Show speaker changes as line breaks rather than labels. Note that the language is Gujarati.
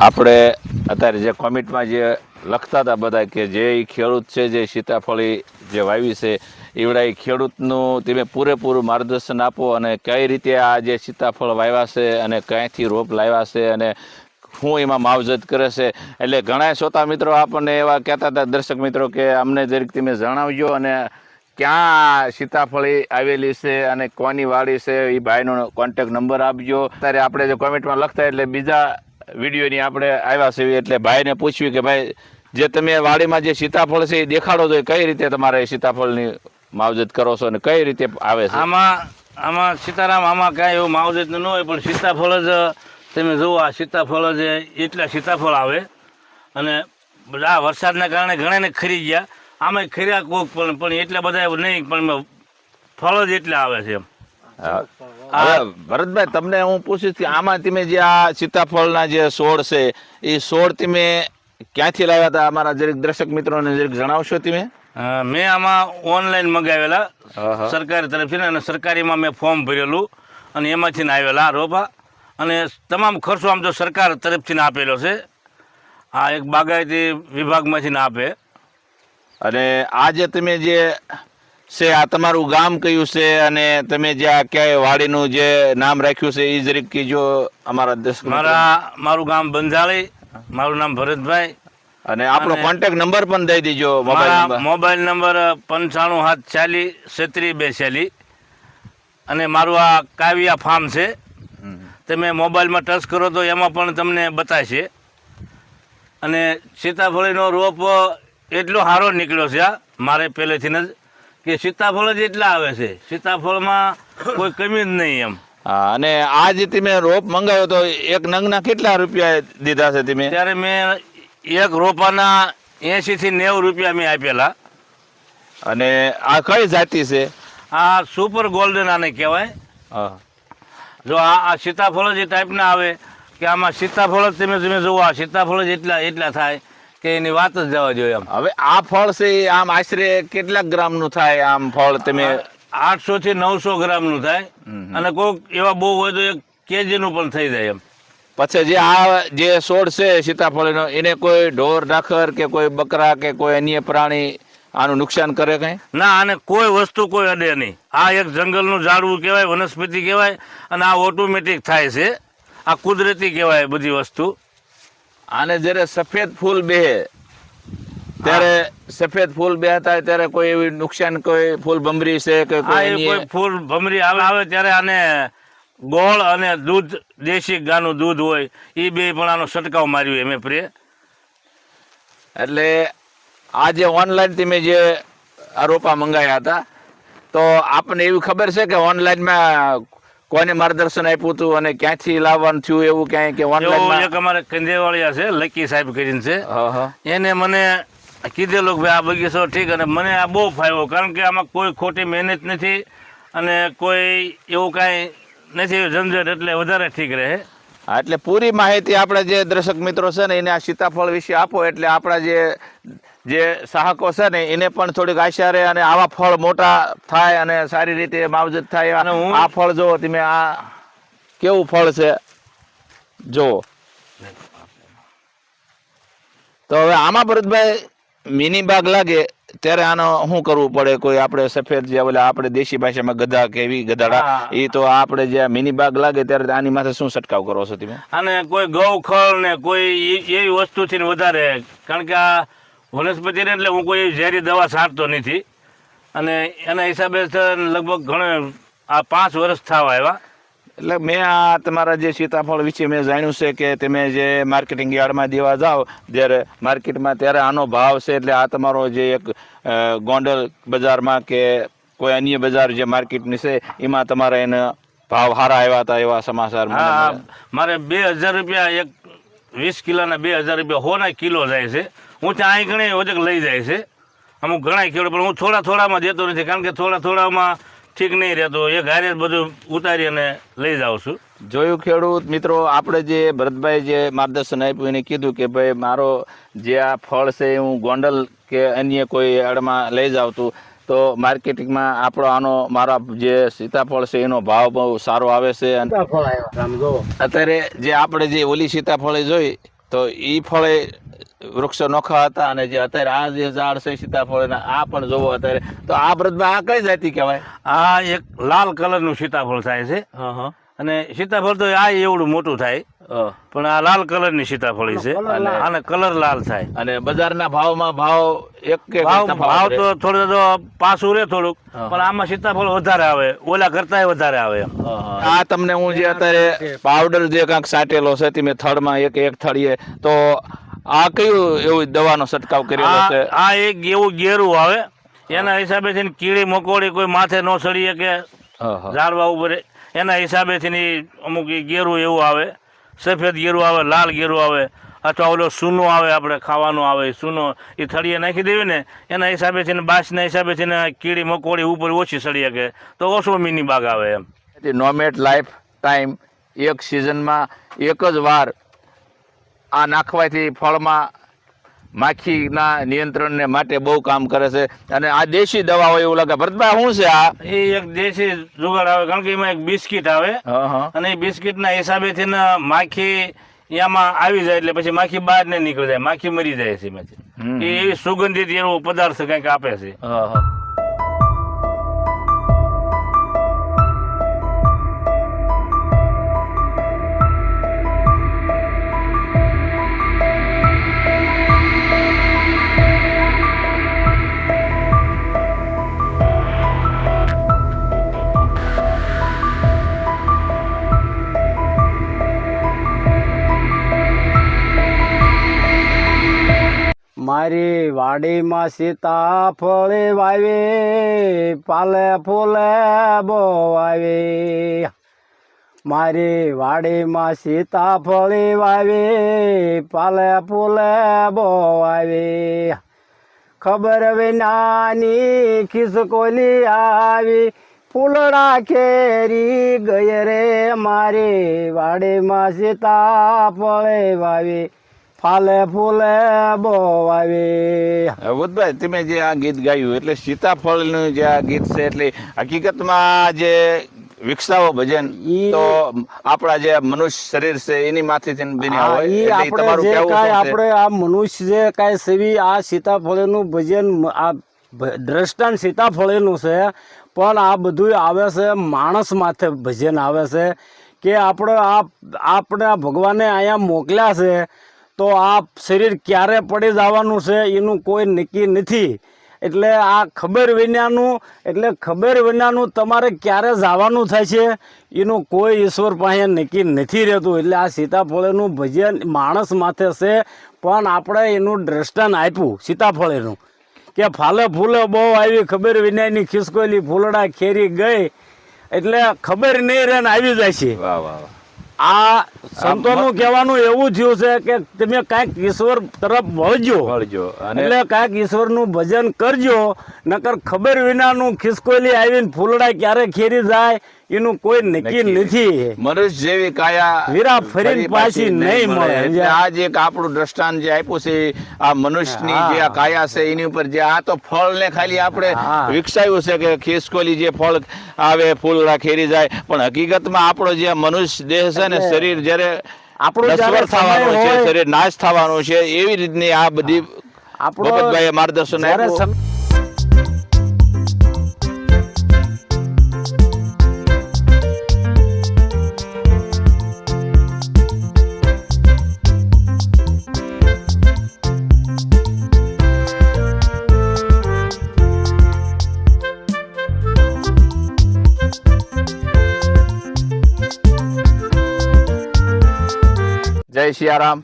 આપણે અત્યારે જે કોમિટમાં જે લખતા હતા બધા કે જે ખેડૂત છે, જે સીતાફળી જે વાવી છે એવડા એ ખેડૂતનું તમે પૂરેપૂરું માર્ગદર્શન આપો અને કઈ રીતે આ જે સીતાફળ વાવ્યા છે અને ક્યાંયથી રોપ લાવ્યા છે અને હું એમાં માવજત કરે છે. એટલે ઘણા શ્રોતા મિત્રો આપણને એવા કહેતા હતા, દર્શક મિત્રો, કે અમને જરીક તમે જણાવજો અને ક્યાં સીતાફળી આવેલી છે અને કોની વાડી છે એ ભાઈનો કોન્ટેક નંબર આપજો. અત્યારે આપણે જે કોમેન્ટમાં લખતા એટલે બીજા વિડીયોની આપણે આવ્યા છે એટલે ભાઈને પૂછ્યું કે ભાઈ જે તમે વાડીમાં જે સીતાફળ છે એ દેખાડો તો કઈ રીતે તમારે સીતાફળની માવજત કરો છો અને કઈ રીતે આવે છે?
આમાં આમાં સીતારામ આમાં કાંઈ એવું માવજત ન હોય પણ સીતાફળ જ તમે જુઓ આ સીતાફળ જ એટલા સીતાફળ આવે. અને આ વરસાદના કારણે ઘણાને ખરી ગયા. આમાં ખર્યા કોક પણ પણ એટલા બધા નહીં પણ ફળ જ એટલા આવે છે એમ.
હા. ભરતભાઈ તમને હું પૂછીશ કે આમાં તમે જે આ સીતાફળના જે છોડ છે એ છોડ તમે ક્યાંથી લાવ્યા હતા? અમારા જરીક દર્શક મિત્રોને જરીક જણાવશો તમે?
મેં આમાં ઓનલાઈન મંગાવેલા. સરકારી તરફથી ને અને સરકારીમાં મેં ફોર્મ ભરેલું અને એમાંથી ને આવેલા રોપા. અને તમામ ખર્ચો આમ તો સરકાર તરફથી ને આપેલો છે. આ એક બાગાયતી વિભાગમાંથી ને આપે.
અને આ જે તમે જે છે આ તમારું ગામ કયું છે અને તમે જે આ ક્યાંય વાડીનું જે નામ રાખ્યું છે એ જરીક કીજો અમારા
મારા મારું ગામ બંધાળી મારું નામ ભરતભાઈ.
અને આપણો
કોન્ટેક
કોન્ટેક્ટ નંબર પણ દઈ દેજો મોબાઈલ નંબર
પંચાણું સાત ચાલીસ છત્રીસ બે ચાલીસ અને મારું આ કાવ્યા ફાર્મ છે. તમે મોબાઈલમાં ટચ કરો તો એમાં પણ તમને બતાવશે અને સીતાફળીનો રોપ એટલો સારો નીકળ્યો છે આ. મારે પહેલેથી જ કે સીતાફળ જ એટલા આવે છે. સીતાફળમાં કોઈ કમી જ નહીં એમ.
હા અને આ જે તમે રોપ મંગાવ્યો તો એક નંગના કેટલા રૂપિયા દીધા છે તમે
ત્યારે મેં એક રોપાના એંશીથી નેવું રૂપિયા મેં આપેલા.
અને આ કઈ જાતિ છે?
આ સુપર ગોલ્ડન આને કહેવાય.
હા.
જો આ આ સીતાફળ જ એ ટાઈપના આવે કે આમાં સીતાફળ જ તમે તમે જુઓ આ સીતાફળ જ એટલા એટલા થાય. કે એની વાત જ જવા જોઈએ એમ.
હવે આ ફળ છે આમ આશરે કેટલા ગ્રામનું થાય આમ ફળ તમે
આઠસો થી નવસો ગ્રામનું થાય. અને કોઈક એવા બહુ હોય તો એક કેજીનું પણ થઈ જાય એમ.
પછી જે આ જે છોડ છે સીતાફળનો એને કોઈ ઢોર ડાખર કે કોઈ બકરા કે કોઈ અન્ય પ્રાણી આનું નુકસાન કરે કઈ?
ના આને કોઈ વસ્તુ કોઈ અડે નહીં. આ એક જંગલનું ઝાડવું કહેવાય વનસ્પતિ કહેવાય અને આ ઓટોમેટિક થાય છે. આ કુદરતી કહેવાય બધી વસ્તુ.
આને જ્યારે સફેદ ફૂલ બેહે ત્યારે સફેદ ફૂલ બેહતા ત્યારે કોઈ એવી નુકસાન કોઈ ફૂલ ભમરી છે કે કોઈ
ફૂલ ભમરી આવે ત્યારે આને ગોળ અને દૂધ દેશી ગાનું દૂધ હોય એ બે પણ આનો છંટકાવ માર્યો એમ પ્રે
એટલે આ જે ઓનલાઈન તમે જે આ રોપા મંગાવ્યા હતા તો આપણને એવી ખબર છે કે ઓનલાઈનમાં કોને માર્ગદર્શન આપ્યું હતું અને ક્યાંથી લાવવાનું થયું એવું ક્યાંય કે ઓનલાઈન
એક અમારે કંદેવાળિયા છે લકી સાહેબ કરીને છે.
હા હા.
એને મને કીધેલું કે ભાઈ આ બગીચો ઠીક અને મને આ બહુ ફાવ્યો કારણ કે આમાં કોઈ ખોટી મહેનત નથી અને કોઈ એવું કાંઈ નથી ઝંઝટ એટલે વધારે ઠીક રહે.
એટલે પૂરી માહિતી આપણા જે દર્શક મિત્રો છે ને એને આ સીતાફળ વિશે આપો એટલે આપણા જે જે સાહકો છે ને એને પણ થોડીક આશા રહે અને આવા ફળ મોટા થાય અને સારી રીતે માવજત થાય
અને હું-
આ ફળ જો તમે આ કેવું ફળ છે? જુઓ તો હવે આમાં ભરતભાઈ મિની બાગ લાગે ત્યારે આનો શું કરવું પડે? કોઈ આપણે સફેદ જે ઓલા આપણે દેશી ભાષામાં ગધા કે એવી ગધાડા. એ તો આપણે જે મિની બાગ લાગે ત્યારે આની માથે શું છટકાવ કરો છો તમે?
અને કોઈ ગૌ ખળ ને કોઈ એવી વસ્તુથી વધારે કારણ કે આ વનસ્પતિ ને એટલે હું કોઈ ઝેરી દવા છાંટતો નથી. અને એના હિસાબે લગભગ ઘણો આ પાંચ વર્ષ થવા આવ્યા.
એટલે મેં આ તમારા જે સીતાફળ વિશે મેં જાણ્યું છે કે તમે જે માર્કેટિંગ યાર્ડમાં દેવા જાઓ જ્યારે માર્કેટમાં ત્યારે આનો ભાવ છે એટલે આ તમારો જે એક ગોંડલ બજારમાં કે કોઈ અન્ય બજાર જે માર્કેટની છે એમાં તમારા એને ભાવ સારા આવ્યા હતા એવા સમાચાર.
મારે બે હજાર રૂપિયા એક વીસ કિલોના બે હજાર રૂપિયા હોના કિલો જાય છે. હું ત્યાં અહીં ઘણી વજક લઈ જાય છે. અમુક ઘણા ખેડૂત પણ હું થોડા થોડામાં દેતો નથી કારણ કે થોડા થોડામાં ઠીક નહીં રહેતો. એક હારે જ બધું ઉતારી અને લઈ જાઉં છું.
જોયું ખેડૂત મિત્રો આપણે જે ભરતભાઈ જે માર્ગદર્શન આપ્યું એને કીધું કે ભાઈ મારો જે આ ફળ છે એ હું ગોંડલ કે અન્ય કોઈ અડમાં લઈ જાઉં તું તો માર્કેટિંગમાં આપણો આનો મારા જે સીતાફળ છે એનો ભાવ બહુ સારો આવે છે. અત્યારે જે આપણે જે ઓલી સીતાફળ જોઈ તો એ ફળે વૃક્ષો નોખા હતા અને જે અત્યારે આ જે ઝાડ છે સીતાફળ આ પણ જોવો અત્યારે. તો આ વ્રતમાં આ કઈ જાતિ કહેવાય?
આ એક લાલ કલરનું સીતાફળ થાય છે.
હા હા.
અને સીતાફળ તો આ એવડું મોટું થાય. પણ આ લાલ કલરની સીતાફળી છે. અને આને કલર લાલ થાય.
અને બજારના ભાવમાં ભાવ એક કે
ભાવ ભાવ તો થોડું તો પાછું રે થોડુંક પણ આમાં સીતાફળ વધારે આવે ઓલા કરતા વધારે આવે એમ.
આ તમને હું જે અત્યારે પાવડર જે કાંક સાટેલો છે તમે થડમાં એક એક થળીએ તો આ કયું એવું દવાનો છંટકાવ કરેલો છે?
આ એક એવું ગેરું આવે એના હિસાબે થી કીડી મકોડી કોઈ માથે ન સડીએ કે. ઝાડવા ઉપર એના હિસાબેથી અમુક ઈ ગેરું એવું આવે. સફેદ ગેરું આવે, લાલ ગેરું આવે, અથવા ઓલો સૂનો આવે આપણે ખાવાનો આવે સૂનો, એ થળીએ નાખી દેવી ને, એના છે ને, બાસના હિસાબે છે ને, કીડી મકોડી ઉપર ઓછી સળી શકે. તો ઓછો મિની બાગ આવે એમ.
નોમેટ લાઈફ ટાઈમ એક સિઝનમાં એક જ વાર આ નાખવાથી ફળમાં માખીના નિયંત્રણને માટે બહુ કામ કરે છે. અને આ દેશી દવા હોય એવું લાગે. ભરતભાઈ શું છે આ?
એ એક દેશી જુગાડ આવે કારણ કે એમાં એક બિસ્કિટ આવે. અને એ બિસ્કિટના હિસાબેથી ને માખી એમાં આવી જાય એટલે પછી માખી બહાર ને નીકળી જાય માખી મરી જાય છે એમાંથી. એ એવી સુગંધિત એવો પદાર્થ કંઈક આપે છે.
મારી વાડીમાં સીતાફળી વાવે, પાલે ફૂલે બો વાવી. મારી વાડીમાં સીતાફળી વાવે, પાલે ફૂલે બો વાવી. ખબર વિનાની ખિસકોલી આવી, ફૂલડા ખેરી ગઈ રે. મારી વાડીમાં સીતાફળી વાવી. ફાલે ફૂલે બો વાવી
ભૂતભાઈ તમે જે આ ગીત ગાયું એટલે સીતાફળનું જે આ ગીત છે એટલે હકીકતમાં જે વિકસાવો ભજન તો આપણા જે મનુષ્ય શરીર છે એની
ઈ આપણે જે કાંઈ
છે?
આપણે આ મનુષ્ય જે કાંઈ સેવી આ સીતાફળનું ભજન આ દ્રષ્ટાંત સીતાફળીનું છે પણ આ બધું આવે છે માણસ માથે ભજન આવે છે કે આપણે આ આપણે આ ભગવાને અહીંયા મોકલ્યા છે તો આ શરીર ક્યારે પડી જવાનું છે એનું કોઈ નક્કી નથી. એટલે આ ખબર વિનાનું, એટલે ખબર વિનાનું તમારે ક્યારે જવાનું થાય છે, એનું કોઈ ઈશ્વર પાસે નક્કી નથી રહેતું. એટલે આ સીતાફળેનું ભજન માણસ માથે છે, પણ આપણે એનું દ્રષ્ટાન આપ્યું સીતાફળેનું. કે ફાલે ફૂલે બહુ આવી ખબર વિનાની ખિસકોલી ફૂલડા ખેરી ગઈ. એટલે ખબર નહીં રહે આવી જાય છે.
વાહ વાહ.
આ સંતોનું કહેવાનું એવું થયું છે કે તમે કાંઈક ઈશ્વર તરફ વળજો.
વળજો.
એટલે કાંઈક ઈશ્વરનું ભજન કરજો નકર ખબર વિનાનું ખિસકોલી આવીને ફૂલડા ક્યારે ખેરી જાય એનું કોઈ નક્કી નથી.
મનુષ્ય જેવી કાયા
વીરા ફરી પાછી નહીં મળે.
એટલે આ જે આપણું દ્રષ્ટાંત જે આપ્યું છે આ મનુષ્યની જે આ કાયા છે એની ઉપર જે આ તો ફળ ને ખાલી આપણે વિકસાવ્યું છે કે ખિસકોલી જે ફળ આવે ફૂલડા ખેરી જાય પણ હકીકતમાં આપણો જે મનુષ્ય દેહ છે ને શરીર જ્યારે
આપણું
થવાનું છે શરીર નાશ થવાનું છે એવી રીતની આ બધી
આપણો
માર્ગદર્શન આપ્યું. જય સિયારામ